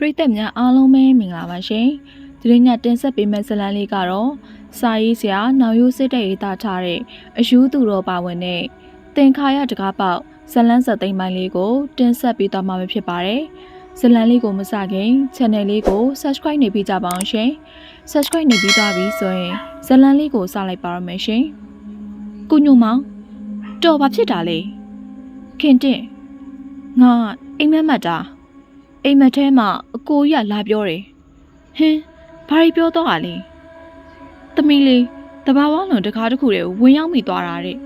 ပရိသတ်များအားလုံးပဲမင်္ဂလာပါရှင်ဒီနေ့ညတင်ဆက်ပေးမယ့်ဇာတ်လမ်းလေးကတော့စာရေးဆရာနောင်ရိုးစစ်တဲ့ရေးသားထားတဲ့အယူသူတော်ပါဝင်တဲ့တင်ခါရတကားပေါက်ဇာတ်လမ်းဆက်သိမ်းပိုင်းလေးကိုတင်ဆက်ပေးသွားမှာဖြစ်ပါတယ်ဇာတ်လမ်းလေးကိုမစခင် channel လေးကို subscribe နေပြီးကြပါအောင်ရှင် subscribe နေပြီးသွားပြီဆိုရင်ဇာတ်လမ်းလေးကိုစလိုက်ပါရမယ်ရှင်ကုညုံမောင်တော်ဘာဖြစ်တာလဲခင်တင့်ငါအိမ်မက်မက်တာ အိမ်မက်ထဲမှာအကိုကြီးကလာပြောတယ်ဟင်းဘာရီပြောတော့ဟာလဲသမီးလေးတဘာဝလုံးတကားတစ်ခုတည်းကိုဝင်ရောက်မိသွားတာတဲ့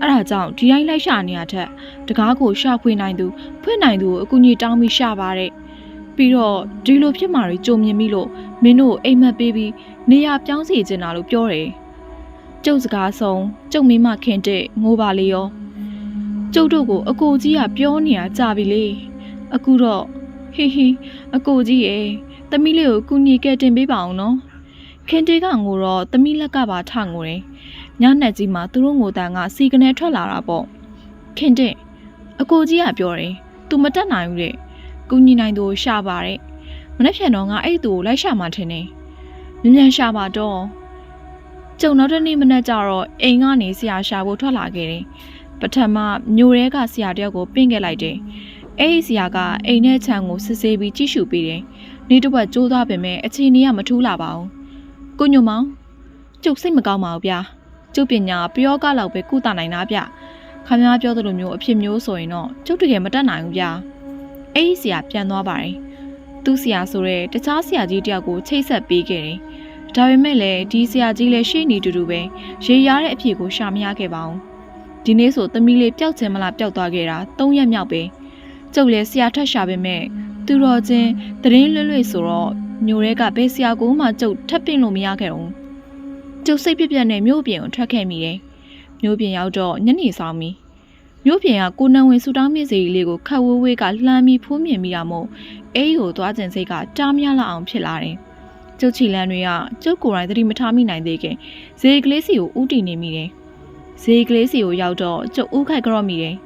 အဲ့ဒါကြောင့်ဒီတိုင်းလိုက်ရှာနေရတဲ့တကားကိုရှာဖွေနိုင်သူဖွင့်နိုင်သူကိုအကူကြီးတောင်းပြီးရှာပါတဲ့ပြီးတော့ဒီလိုဖြစ်မှာတွေကြုံမြင်ပြီလို့မင်းတို့အိမ်မက်ပေးပြီးနေရာပြောင်းစီကျင်တာလို့ပြောတယ်ကျုပ်စကားဆုံးကျုပ်မိမခင်တဲ့ငိုပါလေရောကျုပ်တို့ကိုအကိုကြီးကပြောနေတာကြပြီလေအခုတော့ ဟီဟီအကိုကြီးရဲ့သမီးလေးကိုကူညီကယ်တင်ပေးပါအောင်နော်ခင်တေးကငိုတော့သမီးလက်ကပါထငိုတယ်ညနှက်ကြီးမှာသူတို့ငိုတန်ကစီကနေထွက်လာတာပေါ့ခင်တေးအကိုကြီးကပြောတယ်သူမတက်နိုင်ဘူးတဲ့ကူညီနိုင်သူရှာပါတဲ့မနှက်ဖြန်တော့ငါအဲ့သူကိုလိုက်ရှာမှထင်တယ်မြန်မြန်ရှာပါတော့ကျုံနောက်တနေ့မနက်ကျတော့အိမ်ကနေဆရာရှာဖို့ထွက်လာခဲ့တယ်ပထမမျိုးရဲကဆရာတယောက်ကိုပင့်ခဲ့လိုက်တယ်။ အဲ့ဒီဆရာကအိမ်နဲ့ခြံကိုစစ်ဆေးပြီးကြည့်ရှုပေးတယ်။နေ့တစ်ပတ်ကြိုးစားပေမဲ့အခြေအနေကမထူးလာပါဘူး။ကိုညိုမောင်ကျုပ်စိတ်မကောင်းပါဘူးဗျာ။ကျုပ်ပညာပျောကလောက်ပဲကုသနိုင်တာဗျ။ခမများပြောသလိုမျိုးအဖြစ်မျိုးဆိုရင်တော့ကျုပ်တကယ်မတတ်နိုင်ဘူးဗျာ။အဲ့ဒီဆရာပြန်သွားပါတယ်။သူ့ဆရာဆိုတဲ့တခြားဆရာကြီးတယောက်ကိုချိတ်ဆက်ပေးခဲ့တယ်။ဒါပေမဲ့လည်းဒီဆရာကြီးလည်းရှေ့နေတူတူပဲရေရတဲ့အဖြစ်ကိုရှာမရခဲ့ပါဘူး။ဒီနေ့ဆိုသမီးလေးပျောက်ချင်မလားပျောက်သွားခဲ့တာ၃ရက်မြောက်ပဲ။ ကျုပ်လည်းဆရာထက်ရှာပေမဲ့သူတော်ချင်းတရင်လွတ်လွတ်ဆိုတော့မျိုးရဲကဘယ်ဆရာကိုမှကျုပ်ထပ်ပင့်လို့မရခဲ့ဘူးကျုပ်စိတ်ပြက်ပြက်နဲ့မြို့ပြင်ကိုထွက်ခဲ့မိတယ်မြို့ပြင်ရောက်တော့ညနေဆောင်ပြီမြို့ပြင်ကကိုနန်းဝင်ဆူတောင်းမြင့်စီလေးကိုခတ်ဝေးဝေးကလှမ်းပြီးဖိုးမြင်မိတာမို့အေးကိုသွားကျင်စိတ်ကတားမြလာအောင်ဖြစ်လာတယ်ကျုပ်ချီလန်းတွေကကျုပ်ကိုယ်တိုင်သတိမထားမိနိုင်သေးခင်ဇေကလေးစီကိုဥတီနေမိတယ်ဇေကလေးစီကိုရောက်တော့ကျုပ်ဥခိုက်ကြော့မိတယ်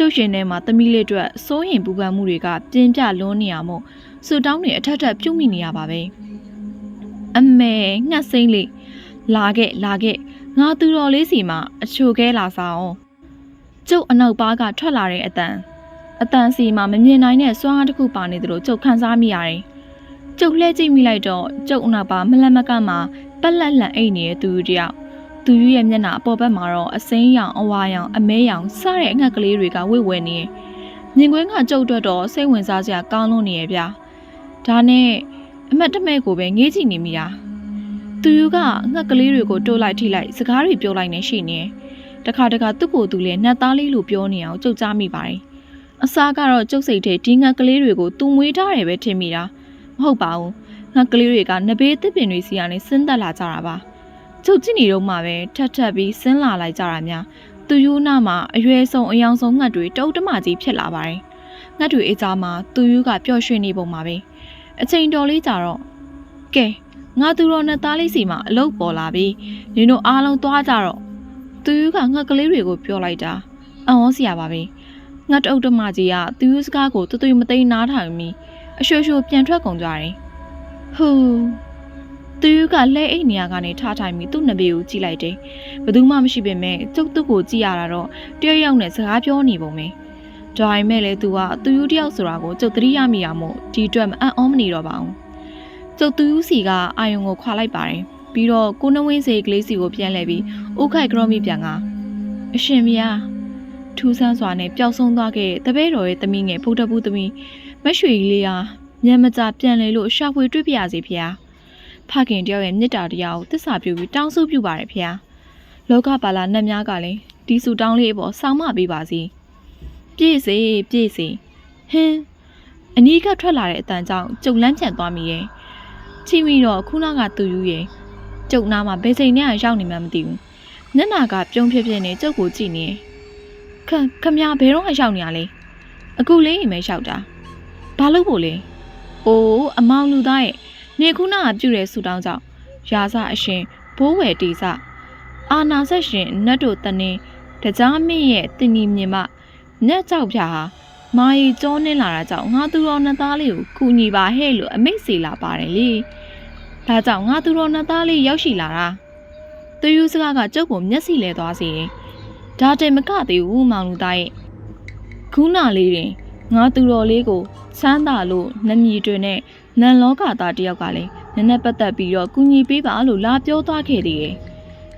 ကျုပ်ရှင်ထဲမှာသမီးလေးအတွက်စိုးရင်ပူပန်မှုတွေကပြင်းပြလွန်းနေရမို့ဆူတောင်းတွေအထက်ထက်ပြုတ်မိနေရပါပဲအမေငှက်စိမ့်လေးလာခဲ့လာခဲ့ငါသူတော်လေးစီမှာအချိုခဲလာစားအောင်ကျုပ်အနောက်ပါးကထွက်လာတဲ့အတန်အတန်စီမှာမမြင်နိုင်တဲ့စွမ်းအားတစ်ခုပါနေသလိုကျုပ်ခံစားမိရတယ်ကျုပ်လှဲကြည့်မိလိုက်တော့ကျုပ်အနောက်ပါးမလန့်မကန့်မှာပက်လက်လန့်အိတ်နေတဲ့သူတယောက် သူရွရဲ့မျက်နှာအပေါ်ဘက်မှာတော့အစိမ်းရောင်အဝါရောင်အမဲရောင်စတဲ့အငှက်ကလေးတွေကဝိဝဲနေတယ်။မြင်ကွင်းကကြုတ်အတွက်တော့စိတ်ဝင်စားစရာကောင်းလို့နေရဲ့ဗျာ။ဒါနဲ့အမတ်တမဲ့ကိုပဲငေးကြည့်နေမိတာ။သူယူကငှက်ကလေးတွေကိုတိုးလိုက်ထိလိုက်စကားတွေပြောလိုက်နေရှိနေတယ်။တခါတခါသူ့ကိုယ်သူလည်းနှက်သားလေးလိုပြောနေအောင်ကြုတ်ကြားမိပါတယ်။အစားကတော့ကျုပ်စိတ်ထဲဒီငှက်ကလေးတွေကိုသူမွေးထားတယ်ပဲထင်မိတာ။မဟုတ်ပါဘူး။ငှက်ကလေးတွေကနဘေးသစ်ပင်တွေစီကနေဆင်းသက်လာကြတာပါ။ ကျုပ်ကြည့်နေတော့မှပဲထပ်ထပ်ပြီးဆင်းလာလိုက်ကြတာများသူယူနာမှာအရွယ်ဆုံးအယောင်ဆုံးငှက်တွေတုတ်တမကြီးဖြစ်လာပါတယ်ငှက်တွေအကြားမှာသူယူကပျော်ရွှင်နေပုံပါပဲအချိန်တော်လေးကြာတော့ကဲငါသူတော်နဲ့သားလေးစီမှာအလုတ်ပေါ်လာပြီးနင်တို့အားလုံးသွားကြတော့သူယူကငှက်ကလေးတွေကိုပြောလိုက်တာအံ့ဩစရာပါပဲငှက်တုတ်တမကြီးကသူယူစကားကိုတူတူမသိနားထောင်ပြီးအရွှေရွှေပြန်ထွက်ကုန်ကြတယ်ဟူး သူကလှဲအိတ်နေရာကနေထားထိုင်ပြီးသူ့နဘေကိုကြည့်လိုက်တယ်။ဘယ်သူမှမရှိပေမဲ့ကျုပ်သူ့ကိုကြည့်ရတာတော့တယောက်ယောက်နဲ့စကားပြောနေပုံပဲ။ဒါပေမဲ့လည်းသူကသူယူတယောက်ဆိုတာကိုကျုပ်သတိရမိရမို့ဒီအတွက်မအံ့ဩမနေတော့ပါဘူး။ကျုပ်သူယူစီကအာယုံကိုခွာလိုက်ပါတယ်။ပြီးတော့ကိုနဝင်းစေကလေးစီကိုပြန်လှည့်ပြီးဥခိုက်ကြောမိပြန်ကအရှင်မယားထူးဆန်းစွာနဲ့ပျောက်ဆုံးသွားခဲ့တဲ့တပည့်တော်ရဲ့သမီးငယ်ဖုတ်တပူးသမီးမရွှေကြီးလေးဟာမြန်မကြပြန်လေလို့ရှာဖွေတွေ့ပြရစီဖေ။ ဖခင်တယောက်ရဲ့မေတ္တာတရားကိုသစ္စာပြုပြီးတောင်းဆုပြုပါတယ်ဖေ။လောကပါလာနတ်များကလည်းဒီစုတောင်းလေးအပေါ်ဆောင်းမပေးပါစီ။ပြည့်စေပြည့်စေဟင်းအနီးကထွက်လာတဲ့အတန်ကြောင့်ကျုပ်လန်းချန်သွားမိရဲ့။ချိမိတော့ခုနကသူယူရဲ့ကျုပ်နားမှာဘယ်ချိန်နဲ့ရောက်နေမှမသိဘူး။မျက်နာကပြုံးဖြစ်ဖြစ်နဲ့ကျုပ်ကိုကြည့်နေ။ခခမဘယ်တော့မှရောက်နေရလဲ။အခုလေးအိမ်မဲရောက်တာ။ဘာလို့ဖို့လဲ။အိုးအမောင်လူသားရဲ့ နေခုနကပြုတဲ့ဆူတောင်းကြောင့်ရာဇအရှင်ဘိုးဝယ်တီစအာနာဆက်ရှင်နတ်တို့တနင်းတကြားမင်းရဲ့တင်ကြီးမြင်မနတ်ကြောက်ဖြာဟာမာရီကြောနှင်းလာတာကြောင့်ငါသူတော်နှစ်သားလေးကိုကူညီပါဟဲ့လို့အမိတ်စီလာပါတယ်လေဒါကြောင့်ငါသူတော်နှစ်သားလေးရောက်ရှိလာတာသူယူစကားကကျုပ်ကိုမျက်စိလဲသွားစေတယ်ဒါတည်းမကသေးဘူးမောင်လူသားရဲ့ခုနလေးတွင်ငါသူတော်လေးကိုစမ်းသာလို့နမီတွေနဲ့ နန်လောကသားတယောက်ကလည်းနည်းနည်းပတ်သက်ပြီးတော့ကူညီပေးပါလို့လာပြောသွားခဲ့သေးတယ်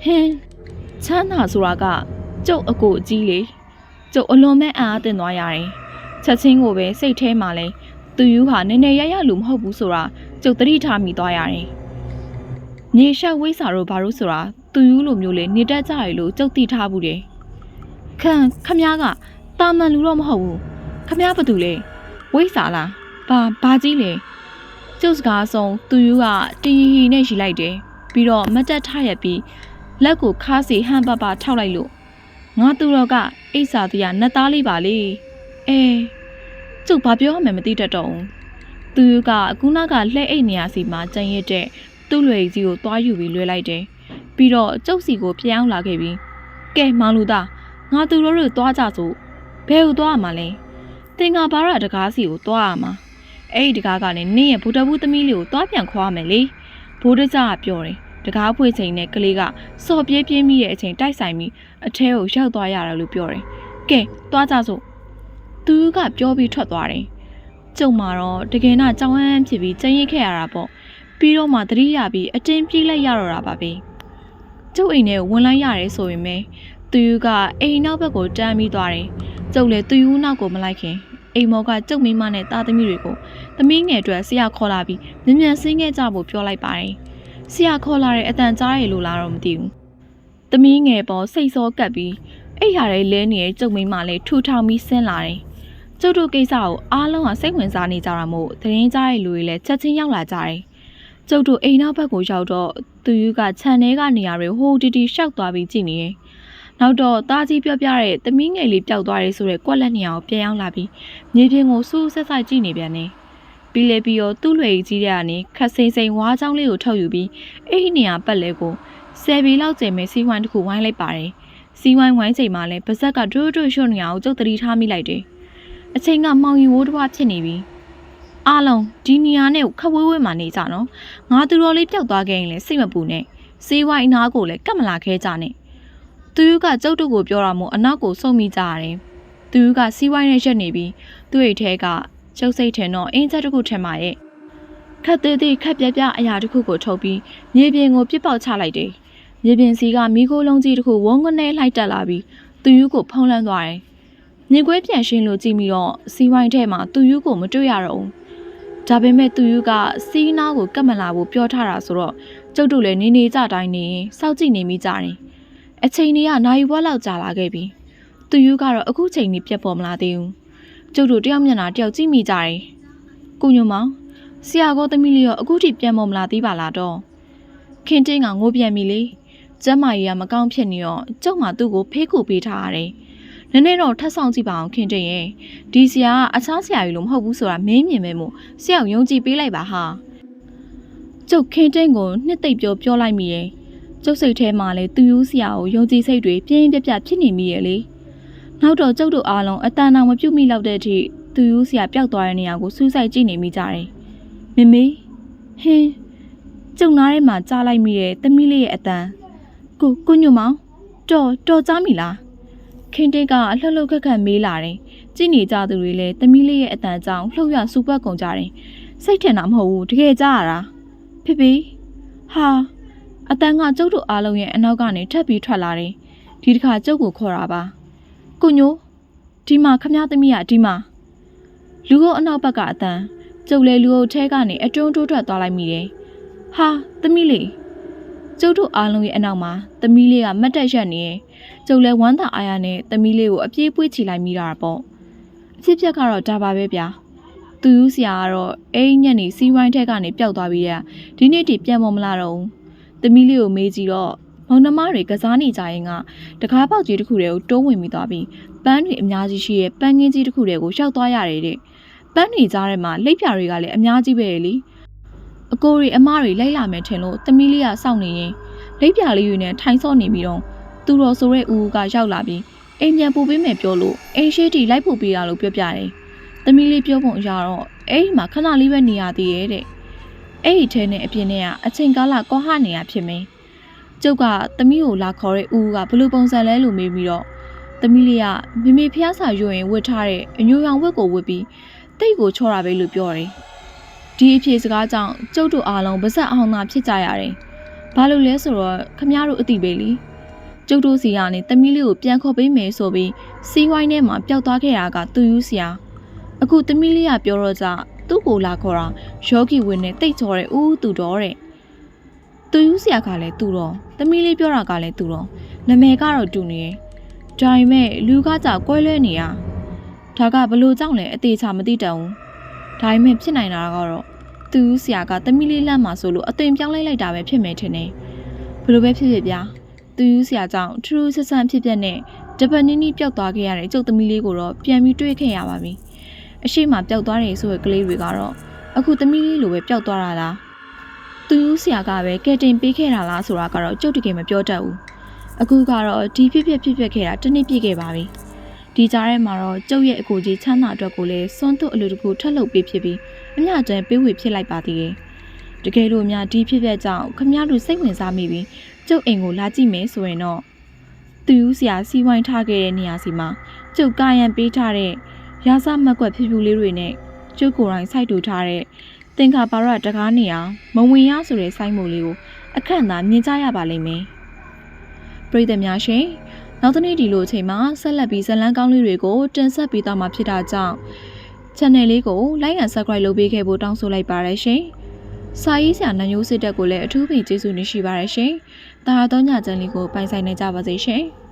ဟင်းချမ်းသာဆိုတာကကျုပ်အကိုအကြီးလေကျုပ်အလွန်မဲ့အားအသင့်သွားရတယ်ချက်ချင်းကိုပဲစိတ်ထဲမှာလဲသူယူဟာနည်းနည်းရရလူမဟုတ်ဘူးဆိုတာကျုပ်သတိထားမိသွားရတယ်မြေရှက်ဝိစာတို့ဘာလို့ဆိုတာသူယူလိုမျိုးလေနေတတ်ကြရလို့ကျုပ်သိထားဘူးတယ်ခန့်ခမ ्या ကတာမန်လူတော့မဟုတ်ဘူးခမ ्या ဘာတူလဲဝိစာလားဘာဘာကြီးလဲ ကျုပ်စကားဆုံးသူယူကတီဟီနဲ့ရှိလိုက်တယ်ပြီးတော့မတက်ထရက်ပြီးလက်ကိုခါးစီဟန်ပပထောက်လိုက်လို့ငါသူတော်ကအိဆာတရနတ်သားလေးပါလေအဲကျုပ်ဘာပြောရမှန်းမသိတတ်တော့ဘူးသူယူကအခုနောက်ကလှဲ့အိတ်နေရစီမှာကြံရစ်တဲ့သူ့လွယ်ကြီးကိုသွားယူပြီးလွှဲလိုက်တယ်ပြီးတော့ကျုပ်စီကိုပြန်အောင်လာခဲ့ပြီးကဲမောင်လူသားငါသူတို့တို့သွားကြစို့ဘယ်ကိုသွားရမှာလဲတင်ငါဘာရတကားစီကိုသွားရမှာ အဲ့ဒီတကားကလည်းနင့်ရဲ့ဗုဒ္ဓဘူးသမီးလေးကိုသွားပြန်ခွာမယ်လေဘိုးတကြကပြောတယ်တကားဖွေချိန်နဲ့ကလေးကစော်ပြေးပြေးမိတဲ့အချိန်တိုက်ဆိုင်ပြီးအထဲကိုရောက်သွားရတယ်လို့ပြောတယ်ကဲသွားကြစို့သူကပြောပြီးထွက်သွားတယ်ကျုံမာတော့တကယ်တော့ကြောင်းဟန်းဖြစ်ပြီးကျင်းရစ်ခဲ့ရတာပေါ့ပြီးတော့မှသတိရပြီးအတင်းပြေးလိုက်ရတော့တာပါပဲကျုပ်အိမ်ထဲကိုဝင်လိုက်ရတယ်ဆိုရင်ပဲသူယူကအိမ်နောက်ဘက်ကိုတန်းပြီးသွားတယ်ကျုပ်လည်းသူယူနောက်ကိုမလိုက်ခင် အိမ်မော်ကကျုပ်မိမနဲ့သားသမီးတွေကိုသမီးငယ်အတွက်ဆရာခေါ်လာပြီးမြန်မြန်ဆင်းခဲ့ကြဖို့ပြောလိုက်ပါတယ်။ဆရာခေါ်လာတဲ့အတန်ကြားရလို့လားတော့မသိဘူး။သမီးငယ်ပေါ်စိတ်စောကပ်ပြီးအိတ်ရတဲ့လဲနေတဲ့ကျုပ်မိမလည်းထူထောင်ပြီးဆင်းလာတယ်။ကျုပ်တို့ကိစ္စကိုအားလုံးကစိတ်ဝင်စားနေကြတာမို့သတင်းကြားရလူတွေလည်းချက်ချင်းရောက်လာကြတယ်။ကျုပ်တို့အိမ်နောက်ဘက်ကိုရောက်တော့သူယူကခြံထဲကနေရာတွေဟိုတီတီရှောက်သွားပြီးကြည့်နေတယ်။ နောက်တော့တားကြီးပြောပြတဲ့သမီးငယ်လေးပျောက်သွားတယ်ဆိုတဲ့ကွက်လက်နေအောင်ပြန်ရောက်လာပြီးမြေပြင်ကိုစူးဆက်ဆက်ကြည့်နေပြန်တယ်။ပြီးလေပြီးတော့သူ့လွယ်ကြီးတဲ့ကနေခက်စိမ့်စိမ့်ဝါးချောင်းလေးကိုထုတ်ယူပြီးအဲ့ဒီနေရာပတ်လဲကိုဆယ်ပီလောက်ကျယ်မဲ့စီးဝိုင်းတစ်ခုဝိုင်းလိုက်ပါတယ်။စီးဝိုင်းဝိုင်းချိန်မှာလဲပါဇက်ကဒွတ်ဒွတ်ရွှွနေအောင်ကျုပ်တတိထားမိလိုက်တယ်။အချိန်ကမှောင်ရီဝိုးတစ်ဝဖြစ်နေပြီ။အားလုံးဒီနေရာနဲ့ခက်ဝဲဝဲမှနေကြနော်။ငါသူတော်လေးပျောက်သွားခဲ့ရင်လဲစိတ်မပူနဲ့။စီးဝိုင်းအနားကိုလည်းကတ်မလာခဲကြနဲ့။ သူယူကကျုပ်တို့ကိုပြောတာမို့အနောက်ကိုစုံမိကြရတယ်။သူယူကစီးဝိုင်းနဲ့ရက်နေပြီးသူ့အိတ်ထဲကကျုပ်စိတ်ထင်တော့အင်းချက်တစ်ခုထင်ပါရဲ့ခက်သေးသေးခက်ပြပြအရာတစ်ခုကိုထုတ်ပြီးမြေပြင်ကိုပြစ်ပေါက်ချလိုက်တယ်မြေပြင်စီကမိခိုးလုံးကြီးတစ်ခုဝုန်းကနေလှိုက်တက်လာပြီးသူယူကိုဖုံးလန်းသွားတယ်မြင်ကွဲပြန်ရှင်းလို့ကြည့်ပြီးတော့စီဝိုင်းထဲမှာသူယူကိုမတွေ့ရတော့ဘူးဒါပေမဲ့သူယူကစီးနာကိုကတ်မလာဖို့ပြောထားတာဆိုတော့ကျုပ်တို့လည်းနေနေကြတိုင်းနေရင်စောက်ကြည့်နေမိကြတယ် အချိန်တွေကနိုင်ဘွက်လောက်ကြာလာခဲ့ပြီသူယူကတော့အခုချိန်ကြီးပြတ်ပေါ်မလာသေးဘူးကျုပ်တို့တယောက်မျက်နှာတယောက်ကြည့်မိကြတယ်။ကိုညုံမောင်ဆရာကောသမီးလေးရောအခုထိပြန်မမလာသေးပါလားတော့။ခင်တင်းကငိုပြန်ပြီလေ။ကျမ်းမာကြီးကမကောင်းဖြစ်နေတော့ကျုပ်မှသူ့ကိုဖေးကူပေးထားရတယ်။နည်းနည်းတော့ထပ်ဆောင်ကြည့်ပါအောင်ခင်တင်းရဲ့။ဒီဆရာကအခြားဆရာကြီးလို့မဟုတ်ဘူးဆိုတာမင်းမြင်မဲမို့ဆရာကိုယုံကြည်ပေးလိုက်ပါဟာ။ကျုပ်ခင်တင်းကိုနှစ်သိပ်ပြောပြောလိုက်မိရဲ့။ ကျုပ်စိတ်ထဲမှာလေသူယူဆရာကိုယုံကြည်စိတ်တွေပြင်းပြပြဖြစ်နေမိရဲ့လေ။နောက်တော့ကျုပ်တို့အားလုံးအတန်တောင်မပြုတ်မိလောက်တဲ့အထိသူယူဆရာပျောက်သွားတဲ့နေရာကိုစူးစိုက်ကြည့်နေမိကြတယ်။မမေဟင်းကျုံနားထဲမှာကြားလိုက်မိတဲ့သမီးလေးရဲ့အတန်ကိုကိုညွမောင်တော်တော်ကြားမိလားခင်တင်းကအလှလှခက်ခက်မေးလာတယ်။ကြည့်နေကြသူတွေလည်းသမီးလေးရဲ့အတန်ကြောင့်လှုပ်ရစူပတ်ကုန်ကြတယ်။စိတ်ထင်တာမဟုတ်ဘူးတကယ်ကြားရတာ။ဖေဖေဟာ အတန်ကကျုပ်တို့အားလုံးရဲ့အနောက်ကနေထပ်ပြီးထွက်လာတယ်။ဒီတစ်ခါကျုပ်ကိုခေါ်တာပါ။ကိုညိုဒီမှာခမရသမီးကဒီမှာလူကိုအနောက်ဘက်ကအတန်ကျုပ်လေလူအုပ်ထဲကနေအတွန်းတိုးထွက်သွားလိုက်မိတယ်။ဟာသမီးလေးကျုပ်တို့အားလုံးရဲ့အနောက်မှာသမီးလေးကမတ်တက်ရက်နေရင်ကျုပ်လဲဝမ်းသာအားရနဲ့သမီးလေးကိုအပြေးပွေးချီလိုက်မိတာပေါ့။အဖြစ်ပြက်ကတော့ဒါပါပဲဗျာ။သူယူဆရာကတော့အိမ်ညက်နေစီးဝိုင်းထက်ကနေပျောက်သွားပြီးရဒီနေ့တည်းပြန်မမလာတော့ဘူး။ သမီးလေးကိုမေးကြည့်တော့မောင်နှမတွေကစားနေကြရင်ကတကားပေါက်ကြီးတစ်ခုတည်းကိုတိုးဝင်ပြီးသွားပြီးပန်းတွေအများကြီးရှိရဲ့ပန်းငင်းကြီးတစ်ခုတည်းကိုရှောက်သွားရတယ်တဲ့ပန်းတွေကြားထဲမှာလိပ်ပြာတွေကလည်းအများကြီးပဲလေအကိုတွေအမတွေလိုက်လာမယ်ထင်လို့သမီးလေးကစောင့်နေရင်လိပ်ပြာလေးတွေနဲ့ထိုင်ဆော့နေပြီးတော့သူတော်ဆိုတဲ့ဦးကရောက်လာပြီးအိမ်ပြန်ပို့ပေးမယ်ပြောလို့အိမ်ရှိတီလိုက်ပို့ပေးရလို့ပြောပြတယ်သမီးလေးပြောပုံအရတော့အဲ့ဒီမှာခဏလေးပဲနေရသေးရဲ့တဲ့ အဲ့ဒီထဲနဲ့အပြင်ထဲကအချိန်ကာလကောဟနေရဖြစ်မင်းကျုပ်ကသမီးကိုလာခေါ်တဲ့ဦးကဘလို့ပုံစံလဲလို့မေးပြီးတော့သမီးလေးကမိမိဖျားစာရွရင်ဝတ်ထားတဲ့အညိုရောင်ဝတ်ကိုဝတ်ပြီးတိတ်ကိုချော့တာပဲလို့ပြောတယ်ဒီအဖြစ်စကားကြောင့်ကျုပ်တို့အားလုံးပါဇက်အောင်သာဖြစ်ကြရတယ်ဘာလို့လဲဆိုတော့ခမရတို့အတိပဲလीကျုပ်တို့စီကနေသမီးလေးကိုပြန်ခေါ်ပေးမယ်ဆိုပြီးစီးဝိုင်းထဲမှာပျောက်သွားခဲ့တာကသူယူစရာအခုသမီးလေးကပြောတော့ကြ သူ့ကိုလာခေါ်တာယောဂီဝင်နဲ့တိတ်ကြော်တဲ့ဦးသူတော်တဲ့သူယူဆရာကလည်းသူတော်သမီးလေးပြောတာကလည်းသူတော်နာမည်ကတော့တူနေရဲ့ဒါပေမဲ့လူကကြောက်ကွဲလွဲနေရဒါကဘလို့ကြောင့်လဲအသေးချာမသိတတ်ဘူးဒါပေမဲ့ဖြစ်နိုင်တာကတော့သူယူဆရာကသမီးလေးလန့်မှာဆိုလို့အသွင်ပြောင်းလိုက်လိုက်တာပဲဖြစ်မယ်ထင်တယ်ဘလို့ပဲဖြစ်ဖြစ်ဗျာသူယူဆရာကြောင့်ထူးထူးဆန်းဆန်းဖြစ်ဖြစ်နဲ့တပတ်နီးနီးပျောက်သွားခဲ့ရတဲ့ကျုပ်သမီးလေးကိုတော့ပြန်ပြီးတွေ့ခဲ့ရပါပြီ အရှိမပျောက်သွားတယ်ဆိုတဲ့ကလေးတွေကတော့အခုသမီးလေးလိုပဲပျောက်သွားတာလားသူယူဆရာကပဲကဲတင်ပေးခဲ့တာလားဆိုတာကတော့ကြုတ်တကယ်မပြောတတ်ဘူးအခုကတော့ဒီဖြစ်ဖြစ်ဖြစ်ဖြစ်ခဲ့တာတစ်နှစ်ပြည့်ခဲ့ပါပြီဒီကြားထဲမှာတော့ကျုပ်ရဲ့အကိုကြီးချမ်းသာအတွက်ကိုလည်းစွန့်သွတ်အလူတကူထက်လုပ်ပေးဖြစ်ပြီးအမျှတန်ပေးဝေဖြစ်လိုက်ပါသေးတယ်တကယ်လို့များဒီဖြစ်ဖြစ်ကြောင့်ခမရတို့စိတ်ဝင်စားမိပြီးကျုပ်အိမ်ကိုလာကြည့်မယ်ဆိုရင်တော့သူယူဆရာစီးဝိုင်းထားခဲ့တဲ့နေရာစီမှာကျုပ်ကာယံပေးထားတဲ့ ရာဇမက်ကွက်ဖြူဖြူလေးတွေနဲ့ကျုပ်ကိုယ်တိုင်စိုက်တူထားတဲ့သင်္ခါပါရတကားနေအောင်မဝင်ရဆိုတဲ့စိုင်းမို့လေးကိုအခန့်သာမြင်ကြရပါလိမ့်မယ်။ပရိသတ်များရှင်နောက်တစ်နေ့ဒီလိုအချိန်မှာဆက်လက်ပြီးဇလန်းကောင်းလေးတွေကိုတင်ဆက်ပေးသွားမှာဖြစ်တာကြောင့် channel လေးကို like and subscribe လုပ်ပေးခဲ့ဖို့တောင်းဆိုလိုက်ပါရရှင်။စာရေးဆရာနန်ရိုးစစ်တက်ကိုလည်းအထူးပင်ကျေးဇူးတင်ရှိပါရရှင်။တာဟာတော့ညချန်လေးကိုပိုင်ဆိုင်နေကြပါစေရှင်။